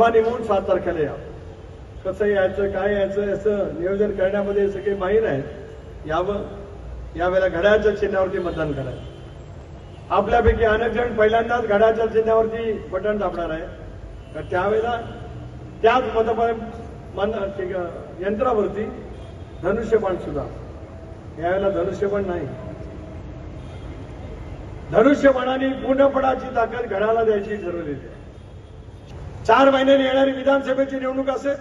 सर्वांनी म्हणून सात तारखेला या. कसं यायचं काय यायचं याचं नियोजन करण्यामध्ये सगळे माहीर आहेत. यावं यावेळेला घड्याळच्या चिन्हावरती मतदान करायचं. आपल्यापैकी अनेक जण पहिल्यांदाच घड्याळच्या चिन्हावरती बटन दाबणार आहे. तर त्यावेळेला त्याच मतदान मन यंत्रावरती धनुष्यबाण सुद्धा. यावेळेला धनुष्यबाण नाही. धनुष्यबाणाने पूर्णपणाची ताकद घड्याला द्यायची ठरवलेली आहे. चार महिन्याने येणारी विधानसभेची निवडणूक असेल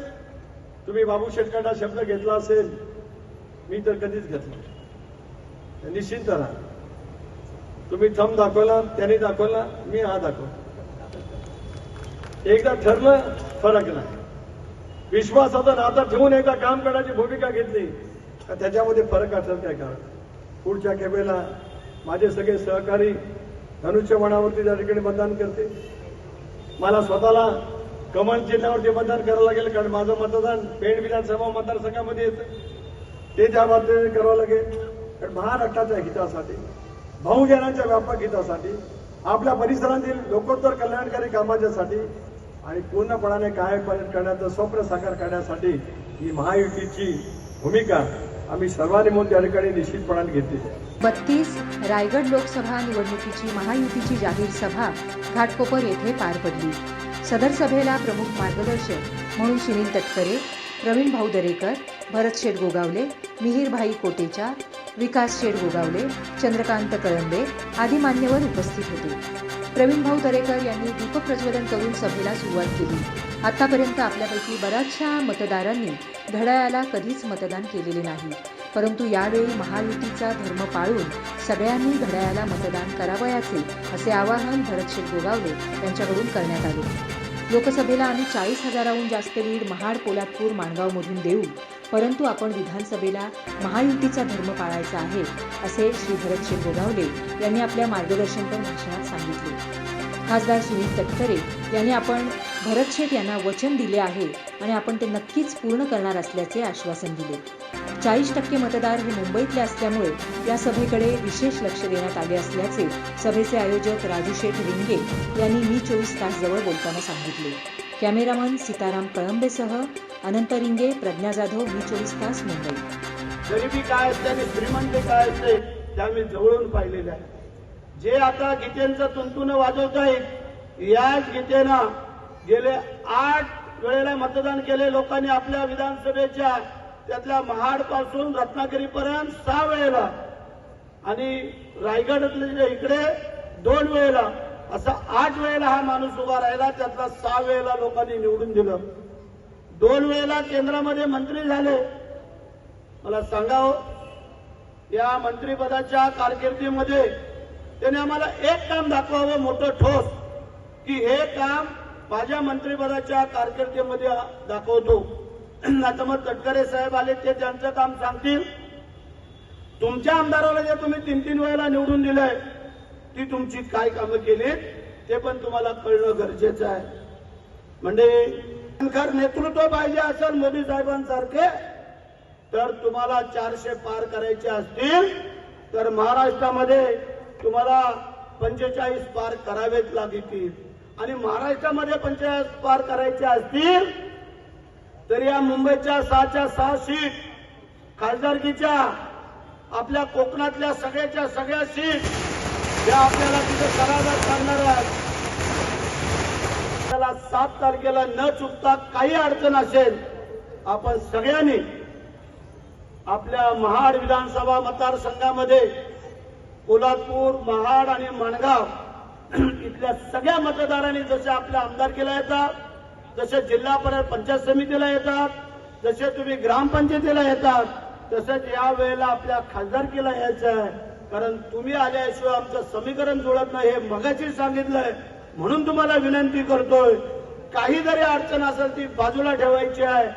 तुम्ही बाबू शेटकाटा शब्द घेतला असेल मी तर कधीच घेतला नाही. निश्चिंत राहा. तुम्ही थंब दाखवला त्यांनी दाखवला मी हा दाखवला. एकदा ठरलं फरक नाही. विश्वासाचा नाता ठेवून एकदा काम करण्याची भूमिका घेतली तर त्याच्यामध्ये फरक असेल काय कारण? पुढच्या खेपेला माझे सगळे सहकारी धनुष्यबाणावरती त्या ठिकाणी मतदान करते मला स्वतःला कमल चिन्हावरती मतदान करावं लागेल कारण माझं मतदान पेण विधानसभा मतदारसंघामध्ये येतं. ते त्या बाबतीत करावं लागेल कारण महाराष्ट्राच्या हितासाठी बहुजनांच्या व्यापक हितासाठी आपल्या परिसरातील लोकोत्तर कल्याणकारी कामाच्यासाठी आणि पूर्णपणाने काय करण्याचं स्वप्न साकार करण्यासाठी ही महायुतीची भूमिका आम्ही सर्वांनी म्हणून त्या ठिकाणी निश्चितपणाने घेतली. आहे बत्तीस रायगड लोकसभा निवडणुकीची महायुतीची जाहीर सभा घाटकोपर येथे पार पडली. सदर सभेला प्रमुख मार्गदर्शक म्हणून सुनील तटकरे प्रवीण भाऊ दरेकर भरत शेठ गोगावले मिहीरभाई कोटेचा विकास शेठ गोगावले चंद्रकांत कळंबे आदी मान्यवर उपस्थित होते. प्रवीण भाऊ दरेकर यांनी दीपक प्रज्वलन करून सभेला सुरुवात केली. आतापर्यंत आपल्यापैकी बऱ्याचशा मतदारांनी घड्याळाला कधीच मतदान केलेले नाही. परंतु यावेळी महायुतीचा धर्म पाळून सगळ्यांनी घड्याळाला मतदान करावयाचे असे आवाहन भरतशेठ गोगावले यांच्याकडून करण्यात आले. लोकसभेला आम्ही चाळीस हजाराहून जास्त लीड महाड पोलादपूर माणगावमधून देऊ. परंतु आपण विधानसभेला महायुतीचा धर्म पाळायचा आहे असे श्री भरतशेठ गोगावले यांनी आपल्या मार्गदर्शनपर भाषणात सांगितले. खासदार सुनील तटकरे यांनी आपण भरत शेठ यांना वचन दिले आहे आणि आपण ते नक्कीच पूर्ण करणार असल्याचे आश्वासन दिले. चाळीस टक्के मतदार हे मुंबईतले असल्यामुळे या सभेकडे विशेष लक्ष देण्यात आले असल्याचे सभेचे आयोजक राजू शेठ रिंगे यांनी मी चोवीस तास जवळ बोलताना सांगितले. कॅमेरामन सीताराम कळंबेसह अनंत रिंगे प्रज्ञा जाधव मी चोवीस तास मुंबई. गरिबी काय असते आणि श्रीमंत काय असते त्या मी जवळून पाहिलेल्या आहे जे आता गीतेंचं तुंतुन वाजवत आहेत याच गीतेनं गेले आठ वेळेला मतदान केले लोकांनी आपल्या विधानसभेच्या त्यातल्या महाडपासून रत्नागिरीपर्यंत सहा वेळेला. आणि रायगडातले इकडे दोन वेळेला असा आठ वेळेला हा माणूस उभा राहिला त्यातला सहा वेळेला लोकांनी निवडून दिलं. दोन वेळेला केंद्रामध्ये मंत्री झाले. मला सांगावं या मंत्रीपदाच्या कारकिर्दीमध्ये त्याने आम्हाला एक काम दाखवावं मोठं ठोस की हे काम माझ्या मंत्रिपदाच्या कारकिर्दीमध्ये दाखवतो. आता मग तटकरे साहेब आले ते त्यांचं काम सांगतील. तुमच्या आमदाराला जे तुम्ही तीन तीन वेळेला निवडून दिलंय ती तुमची काय कामं केली ते पण तुम्हाला कळणं गरजेचं आहे. म्हणजे खर नेतृत्व पाहिजे असेल मोदी साहेबांसारखे तर तुम्हाला चारशे पार करायचे असतील तर महाराष्ट्रामध्ये तुम्हाला पंचेचाळीस पार करावेच लागतील. आणि महाराष्ट्रामध्ये पंचेचाळीस पार करायचे असतील तर या मुंबईच्या सहाच्या सहा सीट खासदारकीच्या आपल्या कोकणातल्या सगळ्याच्या सगळ्या सीट ज्या आपल्याला तिथे कराव्यात लागणार आहेत. त्याला सात तारखेला न चुकता काही अडचण असेल आपण सगळ्यांनी आपल्या महाड विधानसभा मतदारसंघामध्ये कोल्हापूर महाड आणि माणगाव इथल्या सगळ्या मतदारांनी जसे आपल्या आमदारकीला येतात जसे जिल्हा परिषद पंचायत समितीला येतात जसे तुम्ही ग्रामपंचायतीला येतात तसंच या वेळेला आपल्या खासदारकीला यायचं आहे. कारण तुम्ही आल्याशिवाय आमचं समीकरण जुळत नाही हे मगाशी सांगितलंय. म्हणून तुम्हाला विनंती करतोय काही जरी अडचण असेल ती बाजूला ठेवायची आहे.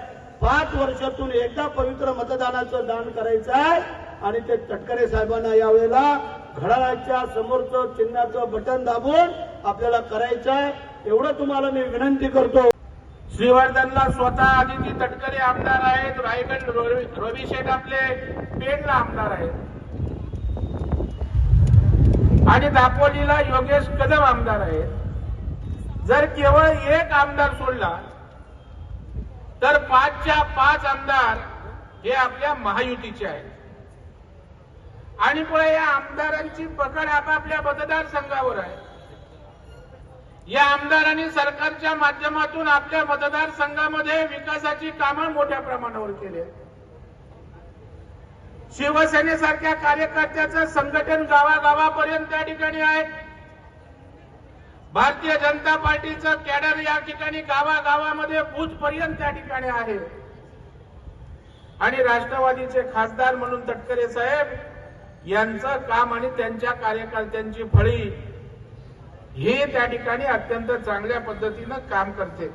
पाच वर्षातून एकदा पवित्र मतदानाचं दान करायचं आहे आणि ते तटकरे साहेबांना यावेळेला घड्याळाच्या समोरचं चिन्हाचं बटन दाबून आपल्याला करायचं आहे. एवढं तुम्हाला मी विनंती करतो. श्रीवर्धनला स्वतः आदिती तटकरे आमदार आहेत. रायगड रवी रवी शेठ आपले पेडला आमदार आहेत. आणि दापोलीला योगेश कदम आमदार आहेत. जर केवळ एक आमदार सोडला तर पाचच्या पाच आमदार हे आपल्या महायुतीचे आहेत. आणि पुढे या आमदारांची पकड आपापल्या मतदारसंघावर आहे. या आमदारांनी सरकारच्या माध्यमातून आपल्या मतदारसंघामध्ये विकासाची कामं मोठ्या प्रमाणावर केली शिवसेनेसारख्या कार्यकर्त्याचं संघटन गावागावापर्यंत त्या ठिकाणी आहे. भारतीय जनता पार्टीचं कॅडर या ठिकाणी गावागावामध्ये बूथपर्यंत त्या ठिकाणी आहे. आणि राष्ट्रवादीचे खासदार म्हणून तटकरे साहेब यांचं काम आणि त्यांच्या कार्यकर्त्यांची फळी हे त्या ठिकाणी अत्यंत चांगल्या पद्धतीनं काम करते.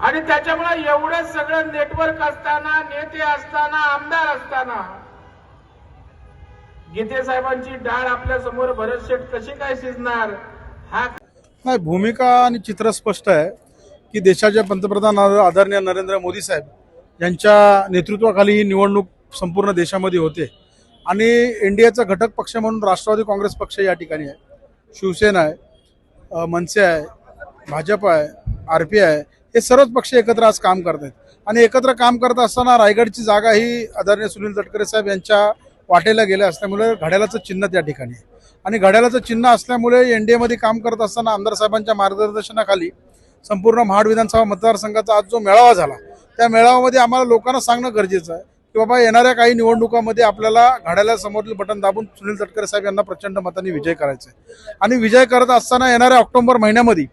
आणि त्याच्यामुळे एवढं सगळं नेटवर्क असताना नेते असताना आमदार असताना गीते साहेबांची डाळ आपल्यासमोर भरतशेठ कशी काय शिजणार? हा नाही भूमिका आणि चित्र स्पष्ट आहे की देशाचे पंतप्रधान आदरणीय नरेंद्र मोदी साहेब यांच्या नेतृत्वाखाली ही निवडणूक संपूर्ण देशामध्ये होते. आणि इंडियाचा घटक पक्ष म्हणून राष्ट्रवादी काँग्रेस पक्ष या ठिकाणी आहे. शिवसेना आहे मनसे आहे भाजप आहे आर पी आय हे सर्वच पक्ष एकत्र आज काम करत आहेत. आणि एकत्र काम करत असताना रायगडची जागा ही आदरणीय सुनील तटकरे साहेब यांच्या वाटेला गेल्या असल्यामुळे घड्याळाचं चिन्ह त्या ठिकाणी आहे. आणि घड्याळाचं चिन्ह असल्यामुळे एन डी एमध्ये काम करत असताना आमदार साहेबांच्या मार्गदर्शनाखाली संपूर्ण महाड विधानसभा मतदारसंघाचा आज जो मेळावा झाला त्या मेळाव्यामध्ये आम्हाला लोकांना सांगणं गरजेचं आहे. की बाबा येणाऱ्या काही निवडणुकामध्ये आपल्याला घड्याला समोरील बटन दाबून सुनील तटकरे साहेब यांना प्रचंड मताने विजय करायचा आहे. आणि विजय करत असताना येणाऱ्या ऑक्टोबर महिन्यामध्ये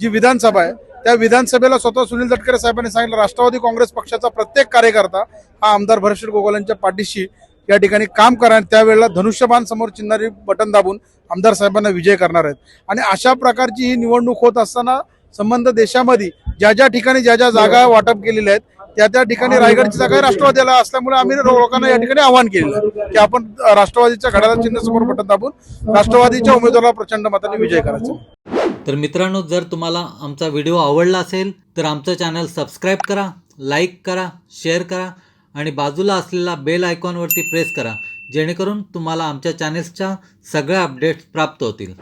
जी विधानसभा आहे त्या विधानसभेला स्वतः सुनील तटकरे साहेबांनी सांगितलं राष्ट्रवादी काँग्रेस पक्षाचा प्रत्येक कार्यकर्ता हा आमदार भरशीर गोगोलांच्या पाठीशी या ठिकाणी काम करा आणि त्यावेळेला धनुष्यबाण समोर चिन्हारी बटन दाबून आमदार साहेबांना विजय करणार आहेत. आणि अशा प्रकारची ही निवडणूक होत असताना संबंध देशामध्ये ज्या ज्या ठिकाणी ज्या ज्या जागा वाटप केलेल्या आहेत त्या त्या ठिकाणी रायगडची जागा राष्ट्रवादीला असल्यामुळे आम्ही लोकांना या ठिकाणी आवाहन केलेलं की आपण राष्ट्रवादीच्या घड्याला चिन्ह समोर बटन दाबून राष्ट्रवादीच्या उमेदवाराला प्रचंड मताने विजय करायचा. तर मित्रांनो जर तुम्हाला आमचा व्हिडिओ आवडला असेल तर आमचं चॅनल सबस्क्राईब करा लाईक करा शेअर करा आणि बाजूला असलेला बेल आयकॉनवरती प्रेस करा जेणेकरून तुम्हाला आमच्या चॅनेल्सच्या सगळ्या अपडेट्स प्राप्त होतील.